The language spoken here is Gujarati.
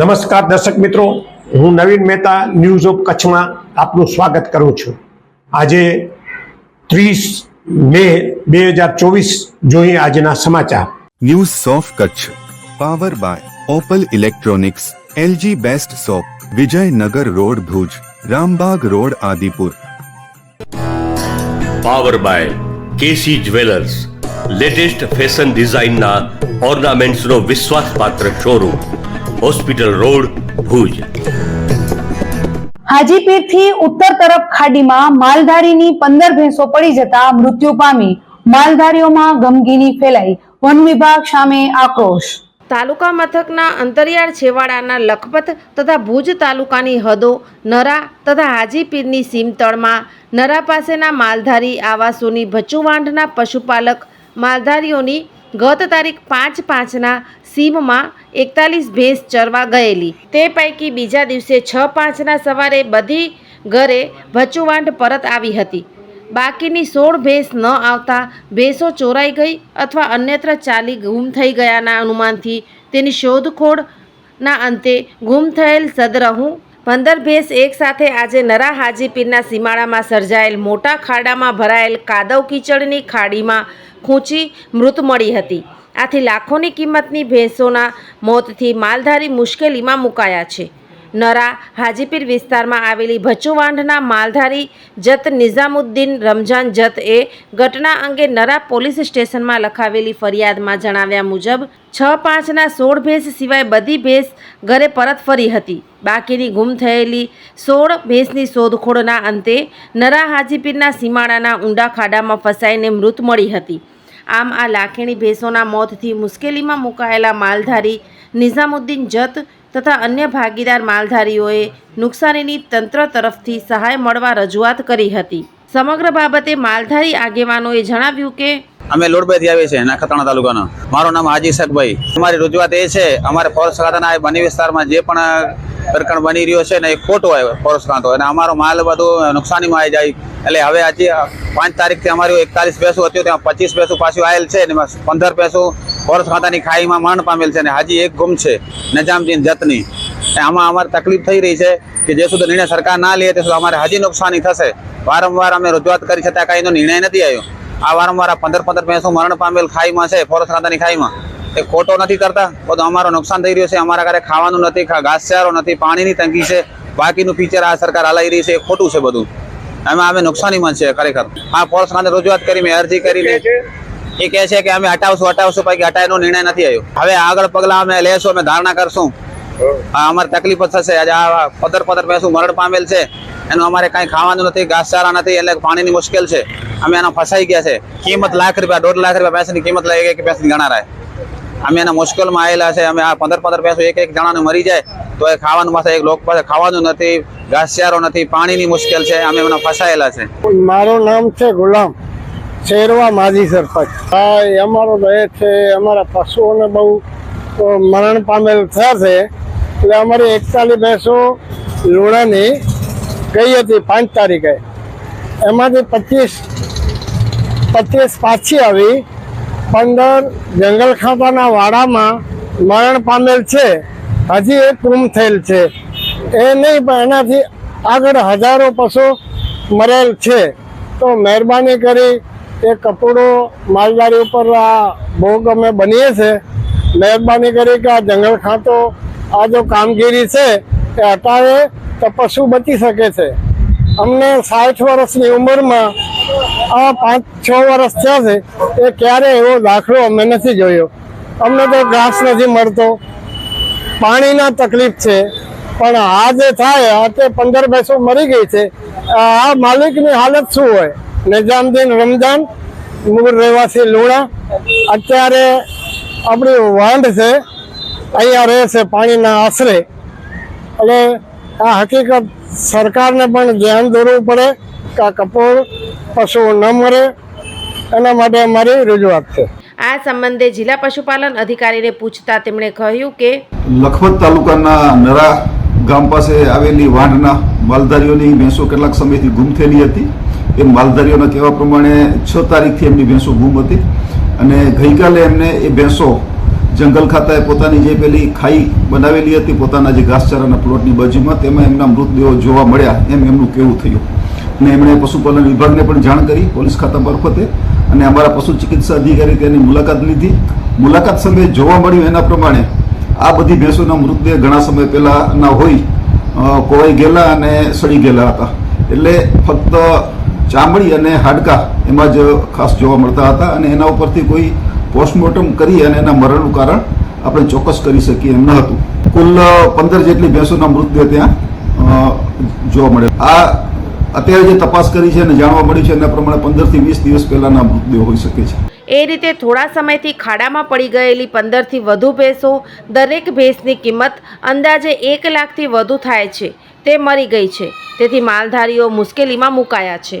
નમસ્કાર દર્શક મિત્રો હું નવીન મહેતા ન્યૂઝ ઓફ કચ્છમાં આપનું સ્વાગત કરું છું. આજે ત્રીસ મે બે હજાર ચોવીસ જોઈએ આજના સમાચાર. News of Kutch. Power by Opal electronics LG best shop Vijaynagar road Bhuj Rambag road Adipur. Power by KC jewellers latest fashion ડિઝાઇનના ઓર્નામેન્ટ્સનો વિશ્વાસપાત્ર શોરૂમ હોસ્પિટલ રોડ ભુજ. હાજીપીરથી ઉત્તર તરફ ખાડીમાં માલધારીની પંદર ભેંસો પડી જતા મૃત્યુ પામી. માલધારીઓમાં ગમગીની ફેલાઈ. વન વિભાગ સામે આક્રોશ. તાલુકા મથકના અંતરિયાળ છેવાડાના લખપત તથા ભુજ તાલુકાની હદો નરા તથા હાજીપીરની સીમતળમાં નરા પાસેના માલધારી આવાસોની ભચુવાંઢના પશુપાલક માલધારીઓની ગત તારીખ પાંચ પાંચના સીમમાં એકતાલીસ ભેંસ ચરવા ગયેલી. તે પૈકી બીજા દિવસે છ પાંચના સવારે બધી ઘરે ભચુવાંઢ પરત આવી હતી. બાકીની સોળ ભેંસ ન આવતા ભેંસો ચોરાઈ ગઈ અથવા અન્યત્ર ચાલી ગુમ થઈ ગયાના અનુમાનથી તેની શોધખોળના અંતે ગુમ થયેલ સદરહું પંદર ભેંસ એકસાથે આજે નરા હાજીપીરના સીમાડામાં સર્જાયેલ મોટા ખાડામાં ભરાયેલ કાદવ કીચડની ખાડીમાં ખૂંચી મૃત મળી હતી. આથી લાખોની કિંમતની ભેંસોના મોતથી માલધારી મુશ્કેલીમાં મુકાયા છે. નરા, હાજીપીર વિસ્તારમાં આવેલી ભચુવાંઢના માલધારી જત નિઝામુદ્દીન રમઝાન જત એ ઘટના અંગે નરા પોલીસ સ્ટેશનમાં લખાવેલી ફરિયાદમાં જણાવ્યા મુજબ, છ પાંચના સોળ ભેંસ સિવાય બધી ભેંસ ઘરે પરત ફરી હતી. બાકીની ગુમ થયેલી સોળ ભેંસની શોધખોળના અંતે નરા, હાજીપીરના સીમાડાના ઊંડા ખાડામાં ફસાઈને મૃત મળી હતી. આમ આ લાખેણી ભેંસોના મોતથી મુશ્કેલીમાં મુકાયેલા માલધારી નિઝામુદ્દીન જત તથા અન્ય ભાગીદાર માલધારીઓએ નુકસાનીની તંત્ર તરફથી સહાય મળવા રજૂઆત કરી હતી. સમગ્ર બાબતે માલધારી આગેવાનોએ જણાવ્યું કે અમે લોડબેથી આવીએ છીએ નાખત્રાણા તાલુકાના. મારું નામ હાજી શકભાઈ અમારી રજૂઆત એ છે, અમારે આ બની વિસ્તારમાં જે પણ પ્રકરણ બની રહ્યો છે ને એ ખોટો ફોરેસ્ટ ખાતો અને અમારો માલ બધું નુકસાનીમાં આવી જાય. એટલે હવે આજે પાંચ તારીખથી અમારું એકતાલીસ પૈસું હતું, ત્યાં પચીસ પૈસું પાછું આવેલ છે ને પંદર પૈસું ફોરેસ્ટ ખાતાની ખાઈમાં મરણ પામેલ છે અને હાજી એક ગુમ છે નજામજીન જતની. આમાં અમારે તકલીફ થઈ રહી છે કે જે સુધી નિર્ણય સરકાર ના લે, તે સુધી અમારે હજી નુકસાની થશે. વારંવાર અમે રજૂઆત કરી છતાં કાંઈનો નિર્ણય નથી આવ્યો. આ વારંવાર પંદર પંદર ભેંસો મરણ પામેલ ખાઈમાં છે ફોરસ ખાતાની ખાઈમાં. એ ખોટો નથી કરતા બધું અમારો નુકસાન થઈ રહ્યું છે અમારા ઘરે ખાવાનું નથી ઘાસચારો નથી પાણીની તંગી છે બાકીનું ફીચર આ સરકાર હલાવી રહી છે એ ખોટું છે બધું. એમાં અમે નુકસાનીમાં છે ખરેખર. આ ફોરસ ખાતે રજૂઆત કરી મેં અરજી કરીને એ કહે છે કે અમે હટાવશું હટાવશું પછી હટાયનો નિર્ણય નથી આવ્યો. હવે આગળ પગલાં અમે લેશું અમે ધારણા કરશું. અમારે તકલીફ થશે. આજે આ પદર પદર પૈસું મરણ પામેલ છે. એનું અમારે કાંઈ ખાવાનું નથી, ઘાસચારા નથી, એટલે પાણીની મુશ્કેલ છે. અમે એના ફસાઈ ગયા છે. કિંમત લાખ રૂપિયા, દોઢ લાખ રૂપિયા પૈસાની કિંમત લઈ એક ગણા રહે અમે એના મુશ્કેલમાં આવેલા છે, અમે આ પંદર પંદર પૈસો એક એક જણાનું મરી જાય, તો એ ખાવાનું પાસે એક લોકો પાસે ખાવાનું નથી, ઘાસચારો નથી, પાણીની મુશ્કેલ છે, અમે એમાં ફસાયેલા છે. મારું નામ છે ગુલામ, શેરવા માજી સરપંચ. અમારો એ છે, અમારા પશુઓને બહુ મરણ પામેલ થયા છે, એટલે અમારી એકતાલીસ ભેંસો લુણાની ગઈ હતી પાંચ તારીખે. એમાંથી પચીસ પચીસ પાછી આવી. પંદર જંગલ ખાતાના વાડામાં મરણ પામેલ છે. હજી એ ગુમ થયેલ છે. એ નહીં, પણ એનાથી આગળ હજારો પશુ મરેલ છે. તો મહેરબાની કરી એ કપડો માલધારી ઉપર આ ભોગ અમે બનીએ છે. મહેરબાની કરી કે આ જંગલ ખાતો, આ જો કામગીરી છે, એ હટાવે. તો પશુ બચી શકે છે. અમને સાઠ વર્ષની ઉંમરમાં આ પાંચ, છ વર્ષ થયા છે, એ ક્યારે એવો દાખલો અમે નથી જોયો. અમને તો ઘાસ નથી મળતો. પાણીના તકલીફ છે. પણ આ જે થાય, આ તે પંદર ભેંસો મરી ગઈ છે. આ માલિકની હાલત શું હોય? નિઝામદીન રમજાન મૂળ રહેવાસી લુણા. અત્યારે આપણી વાંઢ છે, અહીંયા રહે છે પાણીના આશરે. એટલે આ હકીકત સરકારને પણ ધ્યાન દોરવું પડે કે આ કપોળ પશુઓ ન મરે. એના માટે અમારી રજૂઆત છે. આ સંબંધે જિલ્લા પશુપાલન અધિકારીને પૂછતા તેમણે કહ્યું કે લખપત તાલુકાના નરા ગામ પાસે આવેલી વાંઢના માલધારીઓની ભેંસો કેટલાક સમયથી ગુમ થયેલી હતી. એ માલધારીઓના કહેવા પ્રમાણે છ તારીખથી એમની ભેંસો ગુમ હતી અને ગઈકાલે એમને એ ભેંસો જંગલ ખાતાએ પોતાની જે પેલી ખાઈ બનાવેલી હતી, પોતાના જે ઘાસચારાના પ્લોટની બાજુમાં, તેમાં એમના મૃતદેહો જોવા મળ્યા એમ એમનું કેવું થયું. અને એમણે પશુપાલન વિભાગને પણ જાણ કરી પોલીસ ખાતા મારફતે અને અમારા પશુ ચિકિત્સા અધિકારી તેની મુલાકાત લીધી. મુલાકાત સમયે જોવા મળ્યું એના પ્રમાણે આ બધી ભેંસોના મૃતદેહ ઘણા સમય પહેલાંના હોય કોવાઈ ગયેલા અને સડી ગયેલા હતા. એટલે ફક્ત ચામડી અને હાડકા એમાં જ ખાસ જોવા મળતા હતા અને એના ઉપરથી કોઈ પોસ્ટમોર્ટમ કરી અને એના મરણનું કારણ આપણે ચોક્કસ કરી શકીએ એમ ન હતું. કુલ પંદર જેટલી ભેંસોના મૃતદેહ ત્યાં જોવા મળે. આ અત્યારે જે તપાસ કરી છે અને જાણવા મળ્યું છે, એના પ્રમાણે પંદરથી વીસ દિવસ પહેલાના મૃતદેહ હોઈ શકે છે. એ રીતે થોડા સમયથી ખાડામાં પડી ગયેલી પંદરથી વધુ ભેંસો દરેક ભેંસની કિંમત અંદાજે એક લાખથી વધુ થાય છે. તે મરી ગઈ છે. તેથી માલધારીઓ મુશ્કેલીમાં મુકાયા છે.